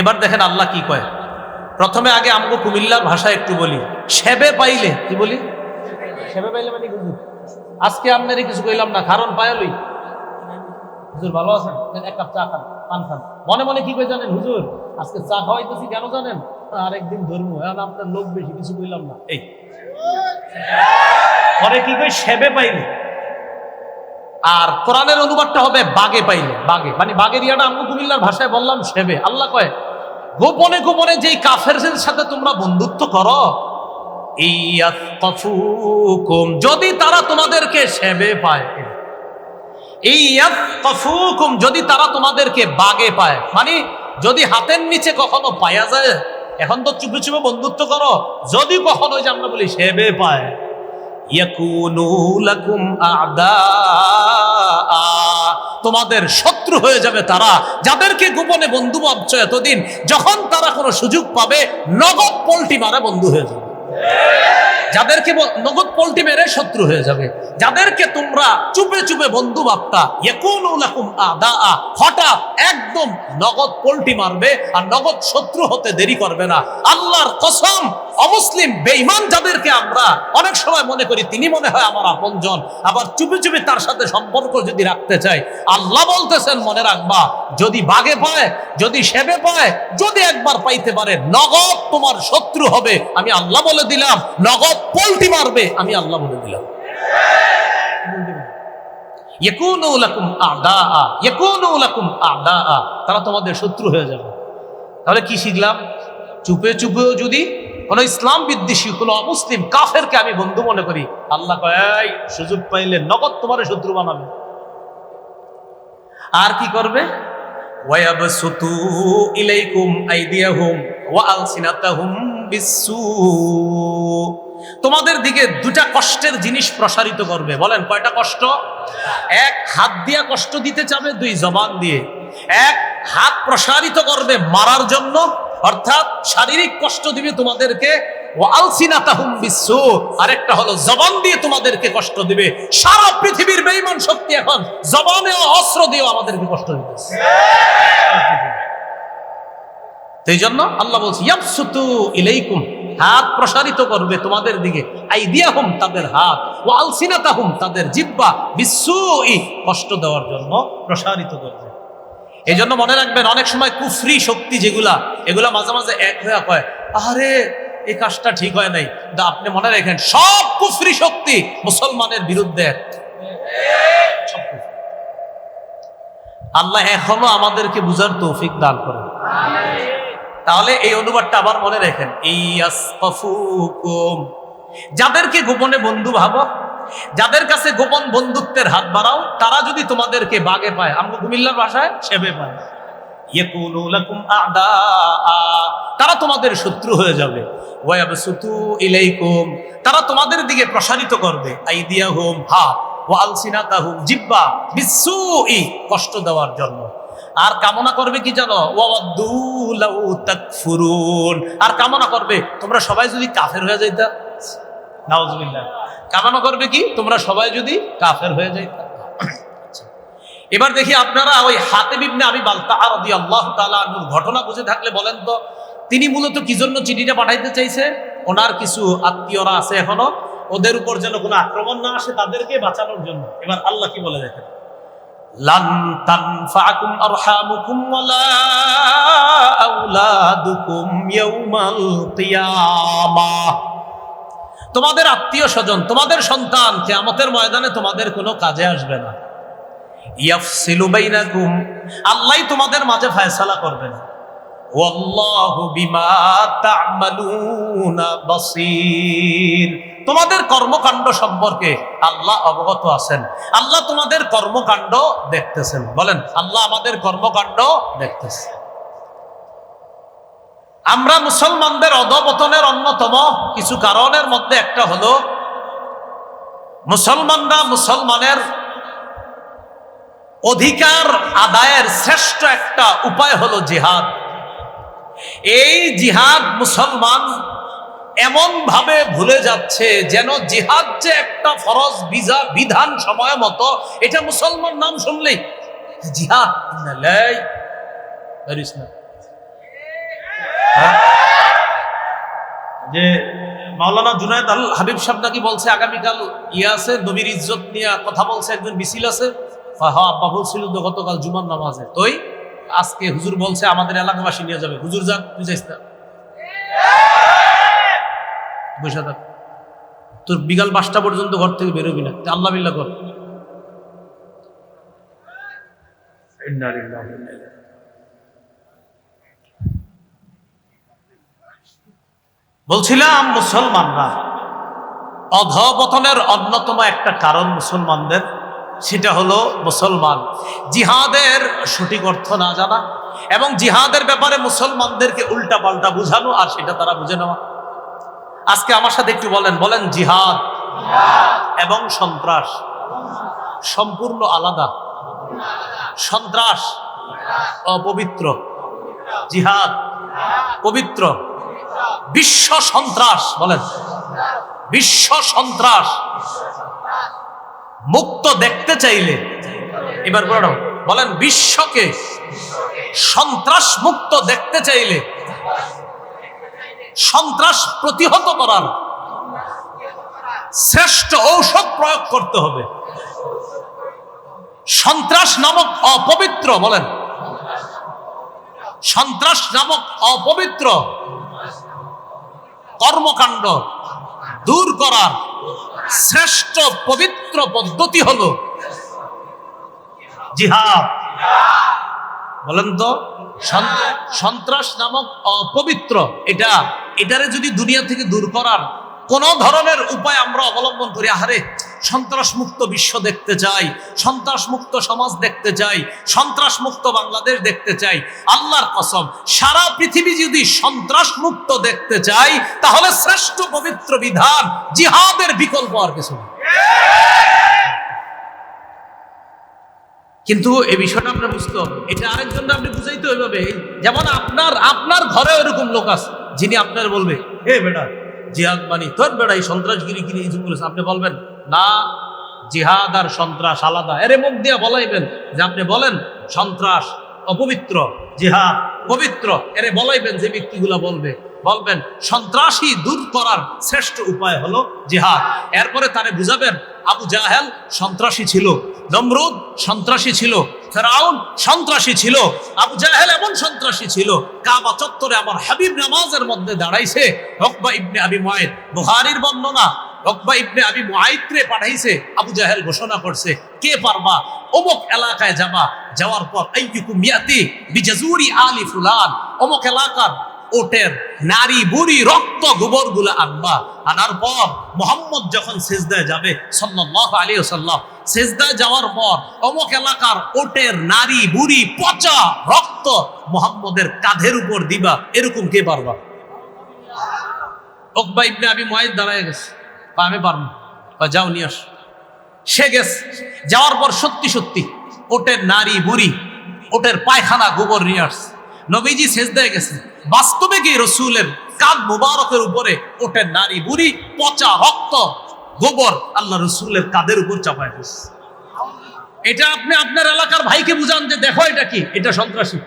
এবার দেখেন আল্লাহ কি কয়? প্রথমে আগে আমগো কুমিল্লার ভাষা একটু বলি। সেবে পাইলে, কি বলি? সেবে পাইলে মানে আজকে আপনারই কিছু কইলাম না, কারণ পায়ালই হুজুর ভালো আছেন? এক কাপ চা খান, পান খান। মনে মনে কি কই জানেন হুজুর? আজকে চা খাওয়াইতেছি কেন জানেন? আরেকদিন ধর্ম, এখন আপনার লোক বেশি, কিছু কইলাম না। এই। পরে কি কই? সেবে পাইলে। আর কোরআনের অনুবাদটা হবে বাগে পাইলে, বাগে। মানে বাগের ইয়াটা আমি কুমিল্লার ভাষায় বললাম সেবে। আল্লাহ কয় গোপনে গোপনে যেই কাফেরদের সাথে তোমরা বন্ধুত্ব করো যদি তারা তোমাদেরকে সেবে পায়। যদি তারা তোমাদেরকে বাগে পায়। মানে যদি হাতের নিচে কখনো পায়া যায়, এখন তো চুপে চুপে বন্ধুত্ব করো, যদি কখনো যে আমরা বলি সেবে পায়। ইয়াকুনু লাকুম আ'দাআ। তোমাদের শত্রু হয়ে যাবে তারা। যাদেরকে গোপনে বন্ধু ভাবছ এতদিন, যখন তারা কোনো সুযোগ পাবে, নগদ পোল্টি মারা বন্ধু হয়ে যাবে। যাদেরকে নগদ পল্টি মেরে শত্রু হয়ে যাবে। যাদেরকে তোমরা চুপে চুপে বন্ধু। হঠাৎ একদম নগদ পোল্টি মারবে আর নগদ শত্রু হতে দেরি করবে না। আল্লাহর কসম, অমুসলিম, বেঈমান যাদেরকে আমরা অনেক সময় মনে করি, তিনি মনে হয় আমার আপনজন। আবার চুপে চুপে তার সাথে সম্পর্ক যদি রাখতে চাই, আল্লাহ বলতেছেন, মনে রাখবা, যদি বাগে পায়, যদি সেবে পায়, যদি একবার পাইতে পারে, নগদ তোমার শত্রু হবে। আমি আল্লাহ বলে দিলাম, নগদ পোল্টি মারবে, আমি আল্লাহ বলে দিলাম। তারা তোমাদের শত্রু হয়ে যাবে। তাহলে কি শিখলাম? চুপে চুপেও যদি কোন ইসলাম বিদ্বেষী, কোন অমুসলিম কাফেরকে আমি বন্ধু মনে করি, আল্লাহ সুযোগ পাইলে নগদ তোমার শত্রু বানাবে। আর কি করবে? ওয়ায়াবসুতু ইলাইকুম আইদিয়াহুম ওয়া আলসিনাতাহুম তোমাদের দিকে দুটা কষ্টের জিনিস প্রসারিত করবে। বলেন, কয়টা কষ্ট? এক হাত দিয়া কষ্ট দিতে চাবে, দুই জবান দিয়ে। এক হাত প্রসারিত করবে মারার জন্য, অর্থাৎ শারীরিক কষ্ট দিবে তোমাদেরকে। আরেকটা হলো, জবান দিয়ে তোমাদেরকে কষ্ট দিবে। সারা পৃথিবীর বেঈমান শক্তি এখন জবানে অস্ত্র দিয়েও আমাদেরকে কষ্ট দিতেছে। সেই জন্য আল্লাহ বলছে, ইয়াবসুতু হাত প্রসারিত করবে তোমাদের দিকে। আইদিয়াহুম তাদের হাত ও আলসিনাতাহুম তাদের জিব্বা বিশ্বই কষ্ট দেওয়ার জন্য প্রসারিত করবে। এই জন্য মনে রাখবেন, অনেক সময় কুফরি শক্তি যেগুলা, এগুলা মাঝে মাঝে এক হয়ে কয়, আরে, এই কাজটা ঠিক হয় নাই। আপনি মনে রাখেন, সব কুফরি শক্তি মুসলমানের বিরুদ্ধে। আল্লাহ এখনও আমাদেরকে বুঝার তৌফিক দান করেন। তাহলে এই অনুবাদটা আবার মনে রেখেন। যাদেরকে গোপনে বন্ধু ভাবো, যাদের কাছে গোপন বন্ধুত্বের হাত বাড়াও, তারা যদি তোমাদেরকে বাগে পায় আমরা কুমিল্লার ভাষায় সেবে পায়। তারা তোমাদের শত্রু হয়ে যাবে। ইলাইকুম। তারা তোমাদের দিকে প্রসারিত করবে। আলসিনাতাহুম জিব্বা বিসুই কষ্ট দেওয়ার জন্য। আর কামনা করবে কি জানো? আর কামনা করবে, তোমরা সবাই যদি কাফের হয়ে যাইতা। কামনা করবে কি? তোমরা সবাই যদি কাফের হয়ে যাইতা। আচ্ছা। এবার দেখি আপনারা ওই হাতে বিবনে আমি আল্লাহ আনহুর ঘটনা বুঝে থাকলে বলেন তো, তিনি মূলত কি জন্য চিঠিটা পাঠাইতে চাইছে? ওনার কিছু আত্মীয়রা আছে এখনও, ওদের উপর যেন কোনো আক্রমণ না আসে তাদেরকে বাঁচানোর জন্য। এবার আল্লাহ কি বলে দেখেন? লান তানফাকুম আরহামুকুম ওয়ালা আওলাদুকুম ইয়াউমাল কিয়ামাহ তোমাদের আত্মীয় স্বজন, তোমাদের সন্তান কেয়ামতের ময়দানে তোমাদের কোনো কাজে আসবে না। ইয়াফসিলু বাইনাকুম আল্লাহই তোমাদের মাঝে ফয়সালা করবে বাসীর তোমাদের কর্মকাণ্ড সম্পর্কে আল্লাহ অবগত আছেন। আল্লাহ তোমাদের কর্মকাণ্ড দেখতেছেন। বলেন, আল্লাহ আমাদের কর্মকাণ্ড দেখতেছেন। আমরা মুসলমানদের অধপতনের অন্যতম কিছু কারণের মধ্যে একটা হলো, মুসলমানরা মুসলমানের অধিকার আদায়ের শ্রেষ্ঠ একটা উপায় হলো জিহাদ। এই জিহাদ মুসলমান এমন ভাবে ভুলে যাচ্ছে যেন জিহাদ যে একটা ফরজ বিজা বিধান সময় মতো, এটা মুসলমান নাম শুনলেই, জিহাদ। হ্যাঁ? যে মাওলানা হাবিব বলছে, আগামীকাল ইয়ে আছে ইজ্জত নিয়ে কথা বলছে, একজন মিছিল আছে গতকাল জুমার নামাজে তোই আজকে হুজুর বলছে, আমাদের এলাকাবাসী নিয়ে যাবে। হুজুর যাক তুই যাইস না। বসে থাক। তোর বিকাল পাঁচটা পর্যন্ত ঘর থেকে বেরোবি না। তুই আল্লাহ বিল্লাহ কর। বলছিলাম, মুসলমানরা অধপতনের অন্যতম একটা কারণ মুসলমানদের সেটা হলো মুসলমান। জিহাদের সঠিক অর্থ না জানা এবং জিহাদের ব্যাপারে মুসলমানদেরকে উল্টা পাল্টা বুঝানো আর সেটা তারা বুঝে নেওয়া। আজকে আমার সাথে একটু বলেন বলেন জিহাদ এবং সন্ত্রাস সম্পূর্ণ আলাদা। সন্ত্রাস অপবিত্র। জিহাদ পবিত্র। বিশ্ব সন্ত্রাস, বলেন। বিশ্ব সন্ত্রাস মুক্ত দেখতে চাইলে, এবার বলো বলেন বিশ্বকে সন্ত্রাস মুক্ত দেখতে চাইলে, সন্ত্রাস প্রতিহত করার শ্রেষ্ঠ ঔষধ প্রয়োগ করতে হবে। সন্ত্রাস নামক অপবিত্র, বলেন, সন্ত্রাস নামক অপবিত্র কর্মকাণ্ড দূর করার শ্রেষ্ঠ পবিত্র পদ্ধতি হল জিহাদ। বলেন তো সন্ত্রাস নামক অপবিত্র, এটা, এটারে যদি দুনিয়া থেকে দূর করার কোন ধরনের উপায় আমরা অবলম্বন করি, আহারে সন্ত্রাস মুক্ত বিশ্ব দেখতে চাই সন্ত্রাস মুক্ত সমাজ দেখতে চাই সন্ত্রাস মুক্ত বাংলাদেশ দেখতে চাই। আল্লাহর কসম, সারা পৃথিবী যদি সন্ত্রাস মুক্ত দেখতে চাই, তাহলে শ্রেষ্ঠ পবিত্র বিধান জিহাদের বিকল্প আর কিছু নেই। কিন্তু এই বিষয়টা আপনার বুঝতে হবে। এটা আরেকজন আপনি বুঝাইতে ওইভাবে যেমন আপনার আপনার ঘরে এরকম লোক আছে, যিনি আপনার বলবে, হে বেটা, জিহাদ মানি তোর বেটা এই সন্ত্রাসগিরি গিরি এই আপনি বলবেন না, জিহাদ আর সন্ত্রাস আলাদা। এরে মুখ দিয়া বলাইবেন যে আপনি বলেন, সন্ত্রাস অপবিত্র, জিহাদ পবিত্র। এরে বলাইবেন যে ব্যক্তিগুলা বলবে। বলবেন, সন্ত্রাসী দূর করার শ্রেষ্ঠ উপায় হলো জিহাদ। এরপরে তারে বুঝাবেন, আবু জাহেল সন্ত্রাসী ছিল, নমরুদ সন্ত্রাসী ছিল, ফেরাউন সন্ত্রাসী ছিল, আবু জাহেল এমন সন্ত্রাসী ছিল, কাবা চত্বরে আমার হাবিব নামাজের মধ্যে দাঁড়াইছে হকবা ইবনে আবি মুআইদ বুখারীর বর্ণনা হকবা ইবনে আবি মুআইদরে পাঠাইছে, আবু জাহেল ঘোষণা করছে, কে পারবা? অমুক এলাকায় যাবা, যাওয়ার পর আইয়ুকুম ইয়াতি বিজাজুরি আলি ফুলান, অমুক এলাকার ওটের নারী বুড়ি রক্ত গোবরগুলা আনবা। আনার পর মোহাম্মদ যখন সেজদায় যাবে, সাল্লাল্লাহু আলাইহি ওয়াসাল্লাম, সেজদায় যাওয়ার পর অমুক এলাকার ওটের নারী বুড়ি পচা রক্ত মোহাম্মদের কাঁধের উপর দিবা, এরকম কে পারবা? ওকবা ইবনে আবি মুয়াইদ দাঁড়ায় গেছে। আমি পারব। যাও, নিয়ে আস। সে গেছে। যাওয়ার পর সত্যি সত্যি ওটের নারী, বুড়ি, ওটের পায়খানা, গোবর নিয়ে আসছে। নবীজি সেজদায় গেছে। বাস্তবে কি রসুলের কাঁধ মুবারকের উপরে ওটের নারী, বুড়ি, পচা রক্ত, গোবর আল্লাহ রসুলের কাদের উপর চাপায় দিচ্ছে। এটা আপনি আপনার এলাকার ভাইকে বুঝান যে দেখো এটা কি? এটা সন্ত্রাসী।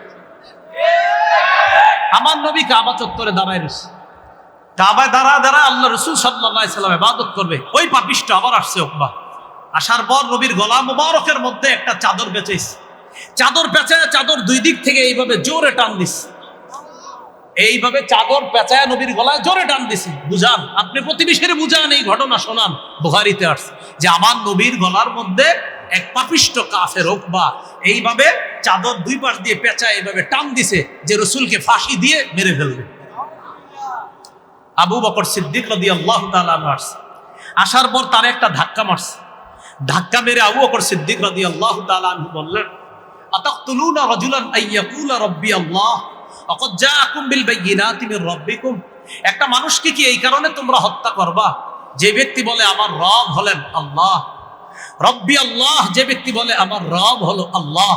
আমার নবী কাবা চত্বরে দাঁড়ায় রয়েছে। কাবায় দাঁড়া দাঁড়া আল্লাহ রসুল সাল্লাহ সাল্লাম ইবাদত করবে। ওই পাপিষ্ট আবার আসছে ওকবা আসার পর নবীর গলা মুবারকের মধ্যে একটা চাদর বেচেছে। চাদর পেঁচায় চাদর দুই দিক থেকে এইভাবে জোরে টান দিস এইভাবে চাদর পেঁচায় নবীর গলায় জোরে টান দিছে। বুঝান, আপনি প্রতিবেশীর বুঝান, এই ঘটনা শোনান। বুহারিতে আসছে যে আমার নবীর গলার মধ্যে এক পাপিষ্ট কাফের বা এইভাবে চাদর দুই পাশ দিয়ে পেঁচায় এইভাবে টান দিছে যে রসুলকে ফাঁসি দিয়ে মেরে ফেলবে। আবু বকর সিদ্দিক রদি আল্লাহ আসছে। আসার পর তার একটা ধাক্কা মারছে। ধাক্কা মেরে আবু বকর সিদ্দিক রদি আল্লাহ তালু বললেন, আতাকতুলুনা রাজুলান আইয়াকুলা রব্বি আল্লাহ? অকদ জাআকুম বিল বাইয়িনাতি মির রাব্বিকুম? একটা মানুষকে কি এই কারণে তোমরা হত্যা করবা? যে ব্যক্তি বলে, আমার রব হলেন আল্লাহ। রব্বি আল্লাহ, যে ব্যক্তি বলে, আমার রব হলো আল্লাহ।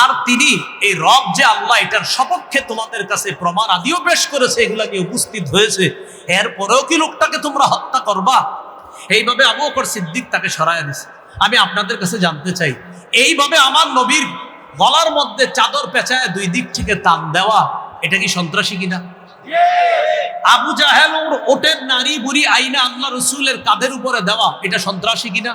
আর তিনি এই রব যে আল্লাহ, এটার সপক্ষে তোমাদের কাছে প্রমাণ আদিও পেশ করেছে, এগুলা কি উপস্থিত হয়েছে। এরপরেও কি লোকটাকে তোমরা হত্যা করবা? এইভাবে আবু বকর সিদ্দিক তাকে সরায় দিছে। আমি আপনাদের কাছে জানতে চাই, এইভাবে আমার নবীর গলার মধ্যে চাদর পেঁচায় দুই দিক থেকে টান দেওয়া, এটা কি সন্ত্রাসী কিনা? আবু জাহেল ওর ওটের নারী বুড়ি আইনা আল্লাহ রসুলের কাঁধের উপরে দেওয়া, এটা সন্ত্রাসী কিনা?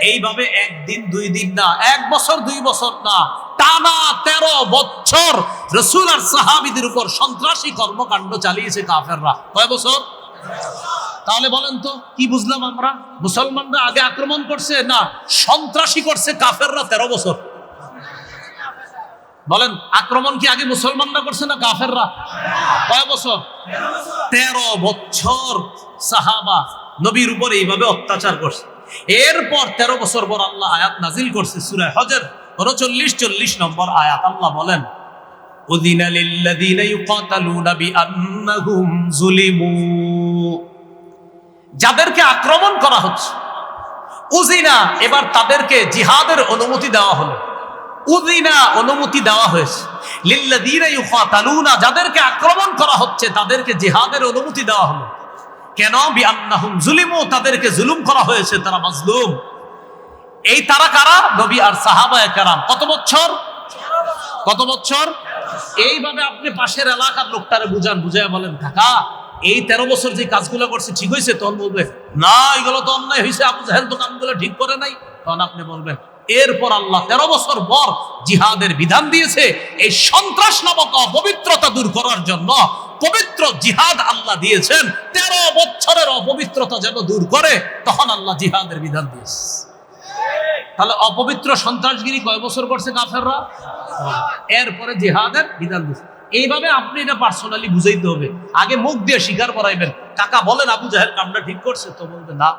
এইভাবে একদিন, দুই দিন না, এক বছর, দুই বছর না, টানা তেরো বছর রসুল আর সাহাবিদের উপর সন্ত্রাসী কর্মকাণ্ড চালিয়েছে কাফেররা। কয় বছর? তাহলে বলেন তো, কি বুঝলাম আমরা? মুসলমানরা আগে আক্রমণ করছে না সন্ত্রাসী করছে কাফেররা তেরো বছর? বলেন, আক্রমণ কি আগে মুসলমানরা করছে না কাফেররা? কয় বছর? তেরো বছর সাহাবা নবীর উপর এইভাবে অত্যাচার করছে। এরপর তেরো বছর পর আল্লাহ আয়াত নাজিল করছে সুরায় হজের। উনচল্লিশ, চল্লিশ নম্বর আয়াত আল্লাহ বলেন উদিনা যাদেরকে আক্রমণ করা হচ্ছে উজিনা এবার তাদেরকে জিহাদের অনুমতি দেওয়া হলো। উদিনা অনুমতি দেওয়া হয়েছে। ইউকাতালুনা যাদেরকে আক্রমণ করা হচ্ছে, তাদেরকে জিহাদের অনুমতি দেওয়া হলো। কেন? বিআন্নাহুম যুলিমু তাদেরকে জুলুম করা হয়েছে, তারা মাজলুম। এই তারা কারা? নবী আর সাহাবায়ে কেরাম। কত বছর? কত বছর? এইভাবে আপনি পাশের এলাকার লোকটারে বুঝান বুঝায় বলেন, কাকা, এই তেরো বছর যে কাজগুলো করছে, ঠিক হয়েছে তখন বলবে না, এগুলো তো অন্যায় হয়েছে, আবু জাহেল তো কামগুলো ঠিক করে নাই। তখন আপনি বলবেন, এরপর আল্লাহ তেরো বছর পর জিহাদের বিধান দিয়েছে, এই সন্ত্রাস নামক অপবিত্রতা দূর করার জন্য পবিত্র জিহাদ আল্লাহ দিয়েছেন, তেরো বছরের অপবিত্রতা যেন দূর করে, তখন আল্লাহ জিহাদের বিধান দিয়েছে। তাহলে অপবিত্র সন্ত্রাসগিরি কয় বছর করছে কাফেররা? এরপরে জিহাদের বিধান দিয়েছে। এইভাবে আপনি এটা পার্সোনালি বুঝাইতে হবে। আগে মুখ দিয়ে স্বীকার করাইবেন। কাকা বলেন, আবু জাহেল কামটা ঠিক করছে? তো বলবে না।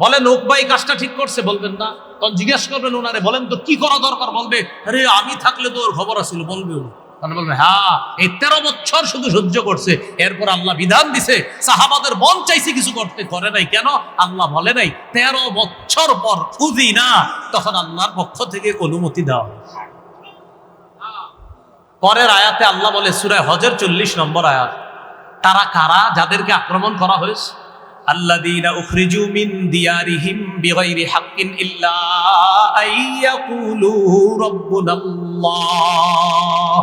বলেন ওকবাই কাজটা ঠিক করছে? বলবেন, না। তখন জিজ্ঞেস করবেন ওনারে বলেন, তো কি করা দরকার? বলবে, আরে, আমি থাকলে তো ওর খবর আছিল। বলবে উনি তাহলে বলবে হ্যাঁ এই তেরো বছর শুধু সহ্য করছে এরপর আল্লাহ বিধান দিছে সাহাবাদের মন চাইছে কিছু করতে করে নাই কেন আল্লাহ বলে নাই তেরো বছর পর উদি না তখন আল্লাহর পক্ষ থেকে অনুমতি দেওয়া হয়েছে। পরের আয়াতে আল্লাহ বলে সুরায় হজের চল্লিশ নম্বর আয়াত তারা কারা যাদেরকে আক্রমণ করা হয়েছে الذين أخرجوا من ديارهم بغير حق إلا أن يقولوا ربنا الله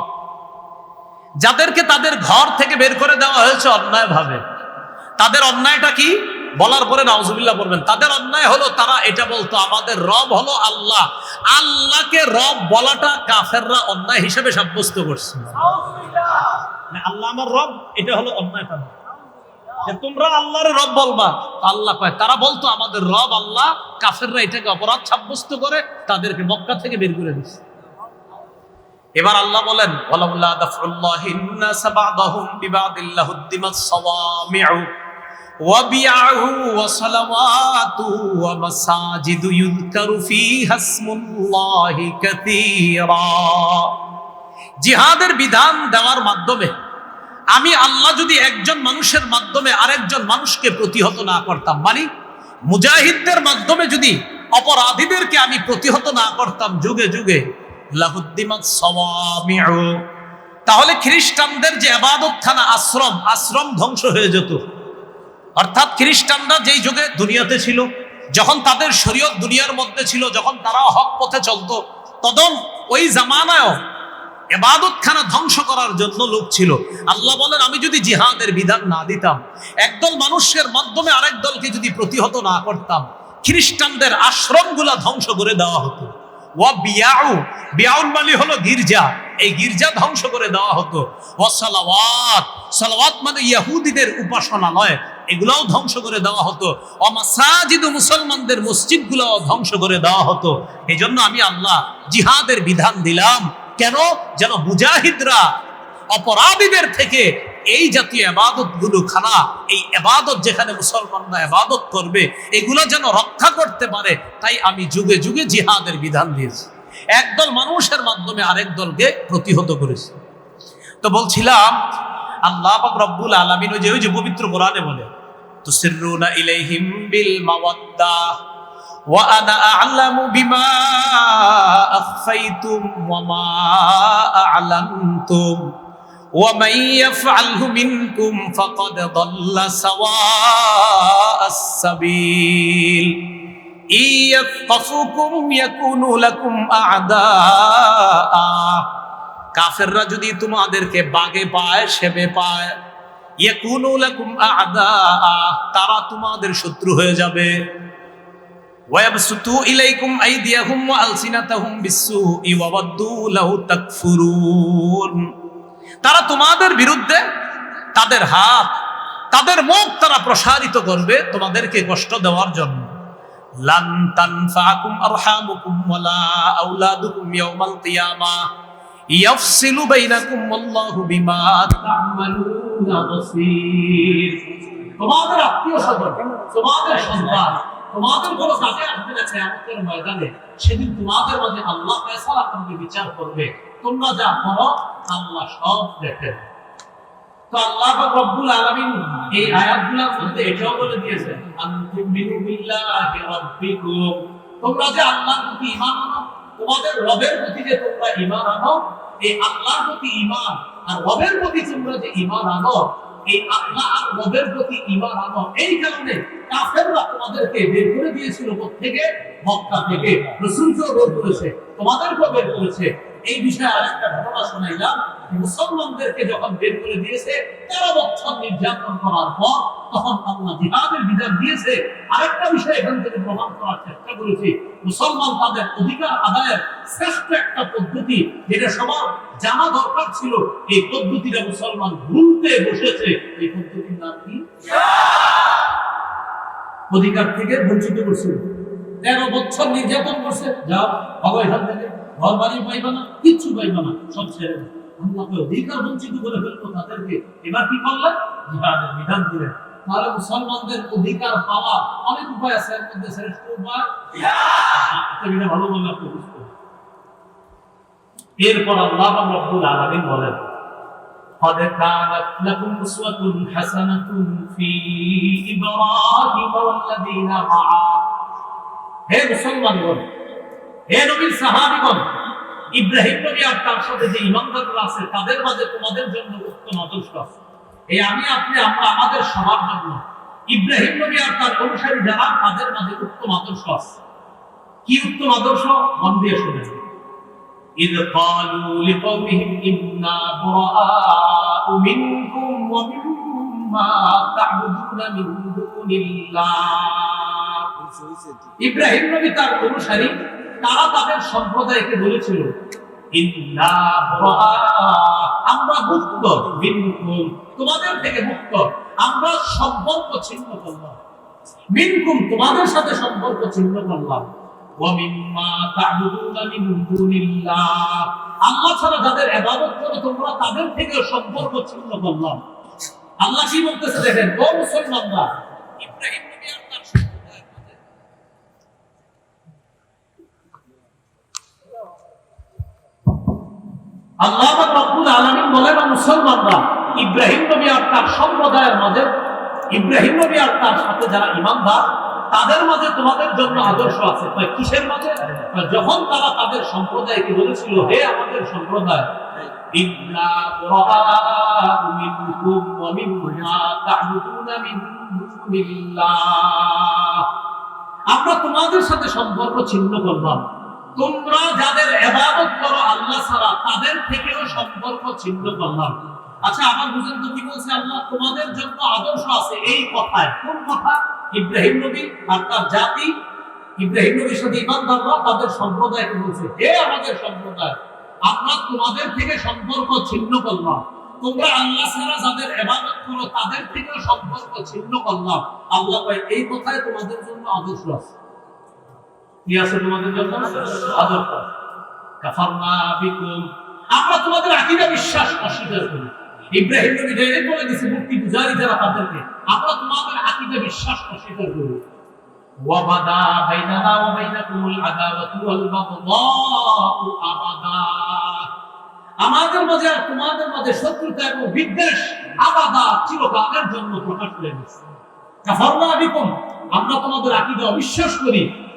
যাদেরকে তাদের ঘর থেকে বের করে দেওয়া হয়েছে অন্যায় ভাবে। তাদের অন্যায়টা কি? বলার পরে নাউজুবিল্লাহ বলবেন, তাদের অন্যায় হলো তারা এটা বলতো, আমাদের রব হলো আল্লাহ। আল্লাহকে রব বলাটা কাফেররা অন্যায় হিসেবে সাব্যস্ত করছে। আল্লাহ আমার রব, এটা হলো অন্যায় তাদের। তোমরা আল্লাহর রব বলবা আল্লাহ কয়, তারা বলতো আমাদের রব আল্লাহ, কাফেররা এটাকে অপরাধ সাব্যস্ত করে, তাদেরকে মক্কা থেকে বের করে দিচ্ছে এবার আল্লাহ বলেন জিহাদের বিধান দেওয়ার মাধ্যমে আমি আল্লাহ যদি একজন মানুষের মাধ্যমে আরেকজন মানুষকে প্রতিহত না করতাম মানে মুজাহিদদের মাধ্যমে যদি অপরাধীদেরকে আমি প্রতিহত না করতাম যুগে যুগে তাহলে খ্রিস্টানদের যে আবাদতখানা আশ্রম আশ্রম ধ্বংস হয়ে যেত। অর্থাৎ খ্রিস্টানরা যেই যুগে দুনিয়াতে ছিল, যখন তাদের শরীয়ত দুনিয়ার মধ্যে ছিল, যখন তারা হক পথে চলতো তখন ওই জামানায়ও এবাদতখানা ধ্বংস করার জন্য লোক ছিল। আল্লাহ বলেন, আমি যদি জিহাদের বিধান না দিতাম, একদল মানুষের মাধ্যমে আরেক দলকে যদি প্রতিহত না করতাম, খ্রিস্টানদের আশ্রমগুলা ধ্বংস করে দেওয়া হতো। ওয়া বিয়াউ। বিয়াউল মালি হলো গির্জা। এই গির্জা ধ্বংস করে দেওয়া হতো। ওয়া সালাওয়াত। মানে ইহুদিদের উপাসনালয়। এগুলাও ধ্বংস করে দেওয়া হতো। ও মাসাজিদ মুসলমানদের মসজিদগুলোও ধ্বংস করে দেওয়া হতো। এই জন্য আমি আল্লাহ জিহাদের বিধান দিলাম। কেন? যেন মুজাহিদরা অপরাধীদের থেকে এই জাতীয় আবাদতগুলো খানা, এই আবাদত যেখানে মুসলমানরা আবাদত করবে, এগুলো যেন রক্ষা করতে পারে, তাই আমি যুগে যুগে জিহাদের বিধান দিয়েছি। একদল মানুষের মাধ্যমে আরেক দলকে প্রতিহত করেছি। তো বলছিলাম, আল্লাহ রব্বুল আলামিন ওই যে ওই যে পবিত্র কোরআনে বলে, তুসিরুনা ইলাইহিম বিল মাওয়াদ্দা আ'লামু বিমা আখফাইতুম, ওয়া মা আ'লানতুম ومن يفعله منكم فقد ضل سواء السبيل ইয়াফকুম ইয়াকুনু লাকুম আ'দাআ কাফেররা যদি তোমাদেরকে বাগে পায় সেবে পায় ইয়াকুনু লাকুম আ'দাআ তারা তোমাদের শত্রু হয়ে যাবে ওয়াবসুতু ইলাইকুম আইদিয়াহুম ওয়া আলসিনাতাহুম বিসসুই ওয়া ওয়াদ্দু লাউ তাকফুরুন তারা তোমাদের বিরুদ্ধে তাদের হাত, তাদের মুখ তারা প্রসারিত করবে তোমাদেরকে কষ্ট দেওয়ার জন্য। না সেদিন তোমাদের মাঝে আল্লাহ করবে, বিচার করবে। তোমরা যা করো, আল্লাহ সব দেখেন তো আল্লাহ রব্বুল আলামিন এই আয়াতগুলোর মধ্যে এটাও বলে দিয়েছেন তোমরা যে আল্লাহর প্রতি ঈমান আনো, তোমাদের রবের প্রতি যে তোমরা ঈমান আনো, এই আল্লাহর প্রতি ঈমান আর রবের প্রতি তোমরা যে ঈমান আনো, এই আল্লাহ আর রবের প্রতি ঈমান আনো, এই কারণে কাফেররা তোমাদেরকে বের করে দিয়েছিল থেকে মক্কা থেকে। বের করেছে তোমাদেরকেও বের করেছে। এই বিষয়ে আরেকটা ঘটনা শোনাইলাম মুসলমানদেরকে যখন বের করে দিয়েছে, তেরো বছর নির্যাতন করার পর তখন আল্লাহ জিহাদের বিধান দিয়েছে। আরেকটা বিষয় এখান থেকে প্রমাণ করার চেষ্টা করেছি। মুসলমান তাদের অধিকার আদায়ের শ্রেষ্ঠ একটা পদ্ধতি যেটা সবার জানা দরকার ছিল, এই পদ্ধতিটা মুসলমান ভুলতে বসেছে। এই পদ্ধতির নাম কি? অধিকার থেকে বঞ্চিত করছিল তেরো বছর নির্যাতন করছে। যা এখান থেকে। ঘর বাড়ি পাইবা না কিচ্ছু পাইবা না সব ছেড়ে দাও আল্লাহকে অধিকার বঞ্চিত করে ফেলবো তাদেরকে এবার কি করলেন জিহাদের বিধান দিলেন তাহলে মুসলমানদের অধিকার পাওয়া অনেক উপায় আছে এর মধ্যে শ্রেষ্ঠ উপায় এটা ভালো বলে আপনি বুঝতে হবে। এরপর আল্লাহ রব্বুল আলামিন বলেন قد كانت لكم أسوة حسنة في إبراهيم والذين معه হে মুসলমানগণ হে নবীর সাহাবীগণ ইব্রাহিম নবী আর তার সাথে যে ইমানদাররা আছে তাদের মাঝে তোমাদের জন্য উত্তম আদর্শ আছে এই আমি আপনি আমরা আমাদের সবার জন্য ইব্রাহিম নবী আর তার অনুসারী যারা তাদের মাঝে উত্তম আদর্শ আছে কি উত্তম আদর্শ মন দিয়ে শুনে إذ قالوا لقومهم إنا براء منكم ومما تعبدون من دون الله ইব্রাহিম নবী তার অনুসারী তারা তাদের সম্প্রদায়কে বলেছিল আমরা মুক্ত, মিনকুম, তোমাদের থেকে মুক্ত, আমরা সম্পর্ক ছিন্ন করলাম। মিনকুম, তোমাদের সাথে সম্পর্ক ছিন্ন করলাম। আল্লাহ ছাড়া যাদের ইবাদত করো, তোমরা তাদের থেকে সম্পর্ক ছিন্ন করলাম। আল্লাহ কি বলতেছে দেখেন, ও মুসলমানরা, ইব্রাহিম নবী আর তার সম্প্রদায়ের মাঝে আল্লাহ রব্বুল আলামিন বলেন মুসলমানরা, ইব্রাহিম নবী আর তার সম্প্রদায়ের মাঝে ইব্রাহিম নবী আর তার সাথে যারা ইমানদার, তাদের মাঝে তোমাদের জন্য আদর্শ আছে। কিসের মাঝে? যখন তারা তাদের সম্প্রদায়কে বলেছিল, হে আমাদের সম্প্রদায় আমরা তোমাদের সাথে সম্পর্ক ছিন্ন করলাম। তোমরা যাদের এবাদত করো আল্লাহ ছাড়া, তাদের থেকেও সম্পর্ক ছিন্ন করলাম। আচ্ছা আবার বুঝেন তো কি বলছে আল্লাহ? তোমাদের জন্য আদর্শ আছে এই কথায়, কোন কথা? ইব্রাহিম নবী আর তার জাতি। ইব্রাহিম নবীর সাথে ইমানদাররা তাদের সম্প্রদায়কে বলছে? হে আমাদের সম্প্রদায়, আমরা তোমাদের থেকে সম্পর্ক ছিন্ন করলাম। তোমরা আল্লাহ ছাড়া যাদের এবাদত করো, তাদের থেকেও সম্পর্ক ছিন্ন করলাম। আল্লাহ এই কথায় তোমাদের জন্য আদর্শ আছে। কি আছে তোমাদের জন্য আদর্শ আছে। কাফারনা বিকুম আমরা তোমাদের আকীদা বিশ্বাস অস্বীকার করি ইব্রাহিম নবী ডাইরেক্ট বলে দিয়েছে মূর্তি পূজারী যারা তাদেরকে আমরা তোমাদের আকীদা বিশ্বাস অস্বীকার করি وبدا بيننا وبينكم العداوة والبغضاء أبدا আমাদের মাঝে আর তোমাদের মাঝে শত্রুতা এবং বিদ্বেষ আবাদা চিরকালের জন্য প্রকাশ হয়ে গেছে কাফারনা বিকুম আমরা তোমাদের আকীদা অবিশ্বাস করি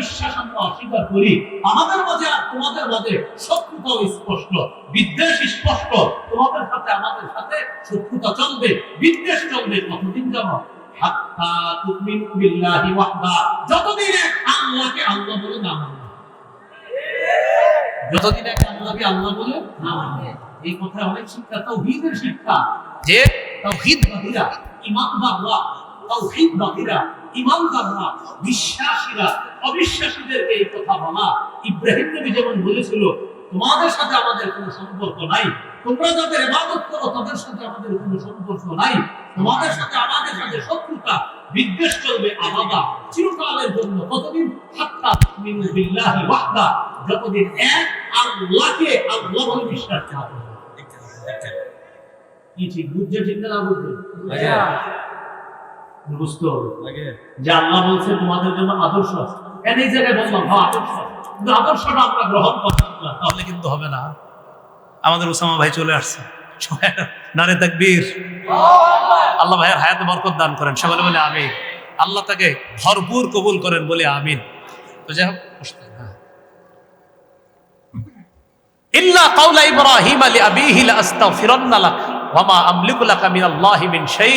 বিশ্বাস আমরা অস্বীকার করি, আমাদের মাঝে আর তোমাদের মাঝে শত্রুতাও স্পষ্ট, বিদ্বেষ স্পষ্ট। তোমাদের সাথে, আমাদের সাথে শত্রুতা চলবে, বিদ্বেষ চলবে, কতদিন যেন হাত্তা তুমিনু বিল্লাহি ওয়াহদা। যতদিন এক আল্লাহকে আল্লাহ বলে না মানবে যতদিন এক আল্লাহকে আল্লাহ বলে না মানবে এই কথায় অনেক শিক্ষা তাওহীদের শিক্ষা। যে তাওহীদ বাদীরা ইমানদাররা তাওহীদ বাদীরা ইমানদাররা বিশ্বাসীরা অবিশ্বাসীদেরকে এই কথা বলা। ইব্রাহিম নবী যেমন বলেছিল তোমাদের সাথে আমাদের কোনো সম্পর্ক নাই। তোমরা যাদের ইবাদত করো তাদের সাথে আমাদের কোনো সম্পর্ক নাই। তোমাদের সাথে আমাদের সাথে শত্রুতা বিদ্বেষ চলবে আলাদা। চিরকালের জন্য কতদিন? হাত্তা মিনু বিল্লাহি ওয়াহদা। যতদিন এক আল্লাহকে আল্লাহ বলে বিশ্বাস করা কি ঠিক বুঝছে ঠিক না বুঝছে বুঝতে হবে যে আল্লাহ বলছে তোমাদের জন্য আদর্শ আছে। এই জায়গায় বললাম? হ্যাঁ আদর্শ। কিন্তু আদর্শটা আমরা গ্রহণ তাহলে কিন্তু হবে না। আমাদের ওসামা ভাই চলে আসছে। নারে তাকবীর। আল্লাহ ভাইয়ের বরকত দান করেন। সবাই বলে আমিন। আল্লাহ তাকে ভরপুর কবুল করেন বলে আমিন। তো যাই হোক হ্যাঁ। ইল্লা কাউলা ইব্রাহিম আলী আবিহি লাস্তাগফিরান্না লাক ওয়া মা আমলিকু লাকা মিনাল্লাহি মিন শাই।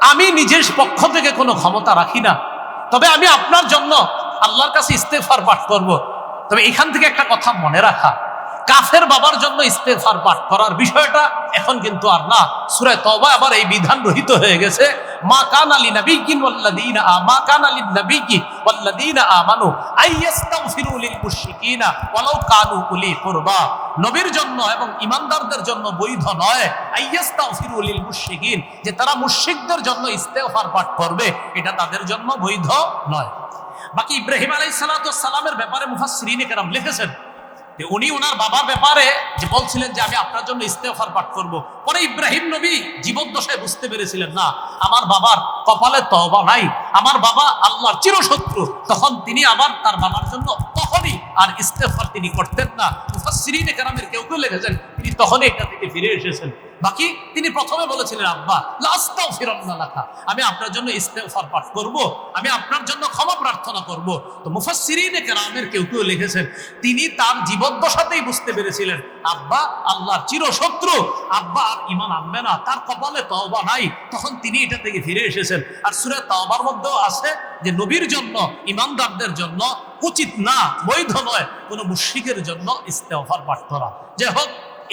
আমি নিজের পক্ষ থেকে কোনো ক্ষমতা রাখি না তবে আমি আপনার জন্য আল্লাহর কাছে ইস্তেফার পাঠ করব। তবে এখান থেকে একটা কথা মনে রাখা কাফের বাবার জন্য ইস্তেফার পাঠ করার বিষয়টা এখন কিন্তু আর না। সুরায় তবা আবার এই বিধান রহিত হয়ে গেছে। মা কান আলী নবীকিন আ, মা কান আলী নবীকি ওয়াল্লাযীনা আমানু আইয়াস্তাগফিরু লিল মুশরিকিনা ওয়ালাউ কানু উলি কুরবা। নবীর জন্য এবং ইমানদারদের জন্য বৈধ নয় আইয়াস্তাগফিরু লিল মুশরিকিন, যে তারা মুশরিকদের জন্য ইস্তেগফার পাঠ করবে, এটা তাদের জন্য বৈধ নয়। বাকি ইব্রাহিম আলাইহিস সালামের ব্যাপারে মুফাসসিরিনে কেরাম লিখেছেন উনি ওনার বাবার ব্যাপারে যে বলছিলেন যে আমি আপনার জন্য ইস্তেফার পাঠ করব। পরে ইব্রাহিম নবী জীবদ্দশায় বুঝতে পেরেছিলেন, না, আমার বাবার কপালে তবা নাই। আমার বাবা আল্লাহর চিরশত্রু। তখন তিনি আবার তার বাবার জন্য তখনই আর ইস্তেফার তিনি করতেন না। মুফাসসিরিনে কেরামের কেউ কেউ লিখেছেন, তিনি তখনই এটা থেকে ফিরে এসেছেন। বাকি তিনি প্রথমে বলেছিলেন, আব্বা লাস্তাও ফিরন্না লেখা আমি আপনার জন্য ইস্তেফার পাঠ করব, আমি আপনার জন্য ক্ষমা প্রার্থনা করব। তো মুফাসসিরিনে কেরামের কেউ কেউ লিখেছেন, তিনি তার জীবদ্দশাতেই বুঝতে পেরেছিলেন, আব্বা, আল্লাহর চিরশত্রু, আব্বা, আর ইমান আনবে না, তার কপালে তওবা নাই। তখন তিনি এটা থেকে ফিরে এসেছেন। আর সুরে তওবার মধ্যেও আছে যে, নবীর জন্য ইমানদারদের জন্য উচিত না, বৈধ নয়, কোনো মুশরিকের জন্য ইস্তেফার পাঠ করা। যে হোক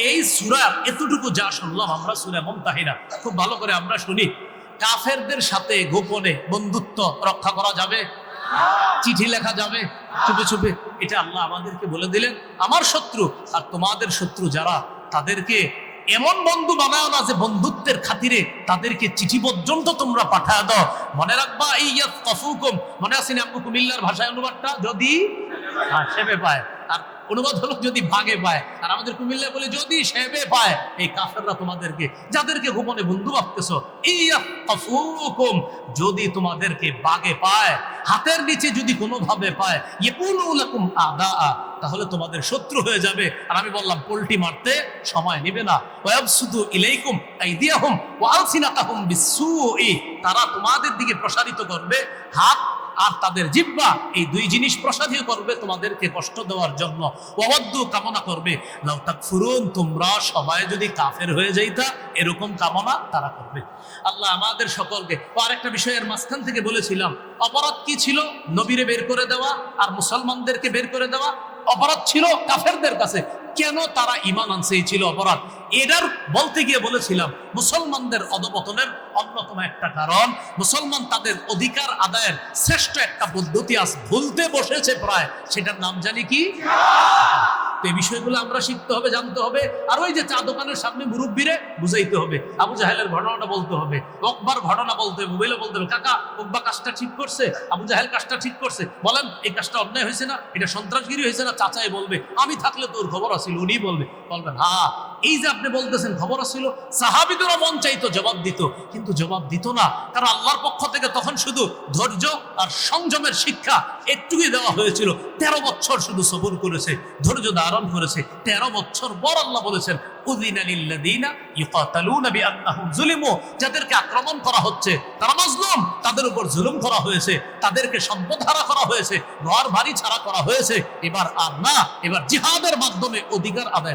এই সুরার এতটুকু যা শুনলাম আমরা, সুরে মমতাহিনা, খুব ভালো করে আমরা শুনি। কাফেরদের সাথে গোপনে বন্ধুত্ব রক্ষা করা যাবে, চিঠি লেখা যাবে, চুপে চুপে। এটা আল্লাহ আমাদেরকে বলে দিলেন, আমার শত্রু আর তোমাদের শত্রু যারা, তাদেরকে এমন বন্ধু বানায় না যে বন্ধুত্বের খাতিরে তাদেরকে চিঠি পর্যন্ত তোমরা পাঠায় দাও। মনে রাখবা এই কফুকুম মনে আছে না আব্বু কুমিল্লার ভাষায় অনুবাদটা? যদি সেবে পায় অনুবাদ হলো যদি ভাগে পায়, আর আমাদের কুমিল্লা বলে যদি সেবে পায়, এই কাফেররা তোমাদেরকে, যাদেরকে গোপনে বন্ধু ভাবতেছো ইয়াকফুকুম যদি তোমাদেরকে বাগে পায়, হাতের নিচে যদি কোনোভাবে পায় ইয়েকুনু লাকুম আদা তাহলে তোমাদের শত্রু হয়ে যাবে। আর আমি বললাম, পোল্টি মারতে সময় নেবে না। ওয়াবসুদু ইলাইকুম আইদিয়াহুম, ওয়া আলসিনাতাহুম বিসসুই, তারা তোমাদের দিকে প্রসারিত করবে, হাত আর তাদের জিব্বা এই দুই জিনিস প্রসারিত করবে, তোমাদেরকে কষ্ট দেওয়ার জন্য ওয়াদ্দু কামনা করবে। তাকফুরুন, তোমরা সবাই যদি কাফের হয়ে যাইতা, এরকম কামনা তারা করবে। আল্লাহ আমাদের সকলকে আরেকটা বিষয়ের মাঝখান থেকে বলেছিলাম, অপরাধ কি ছিল? নবীরে বের করে দেওয়া আর মুসলমানদেরকে বের করে দেওয়া। অপরাধ ছিল কাফেরদের কাছে। কেন তারা ইমান আনছে? এই ছিল অপরাধ। এটার বলতে গিয়ে বলেছিলাম, মুসলমানদের অধপতনের অন্যতম একটা কারণ, মুসলমান তাদের অধিকার আদায়ের শ্রেষ্ঠ একটা পদ্ধতি আজ ভুলতে বসেছে প্রায়। সেটার নাম জানি কি? তো এই বিষয়গুলো আমরা শিখতে হবে, জানতে হবে। আর ওই যে চা দোকানের সামনে মুরব্বীরে বুঝাইতে হবে। আবু জাহেলের ঘটনাটা বলতে হবে। অকবার ঘটনা বলতে হবে, মোবাইলে বলতে হবে, কাকা, অকবা কাজটা ঠিক করছে? আবু জাহেল কাজটা ঠিক করছে? বলেন, এই কাজটা অন্যায় হয়েছে না? এটা সন্ত্রাসগিরি হয়েছে না? চাচাই বলবে, আমি থাকলে তোর খবর আসিল উনি বলবে। বলবেন হ্যাঁ এই যে আপনি বলতেছেন, খবর আসিল, সাহাবিদেরও মন চাইতো জবাব দিত, কিন্তু জবাব দিত না। কারণ আল্লাহর পক্ষ থেকে তখন শুধু ধৈর্য আর সংযমের শিক্ষা একটুকুই দেওয়া হয়েছিল। তেরো বছর শুধু সবর করেছে, ধৈর্য ধারণ করেছে। তেরো বছর পর আল্লাহ বলেছেন যাদেরকে আক্রমণ করা হচ্ছে, তারা মাজলুম। তাদের উপর জুলুম করা হয়েছে, তাদেরকে সম্পদ হারা করা হয়েছে ঘর বাড়ি ছাড়া করা হয়েছে। এবার আর না, এবার জিহাদের মাধ্যমে অধিকার আদায়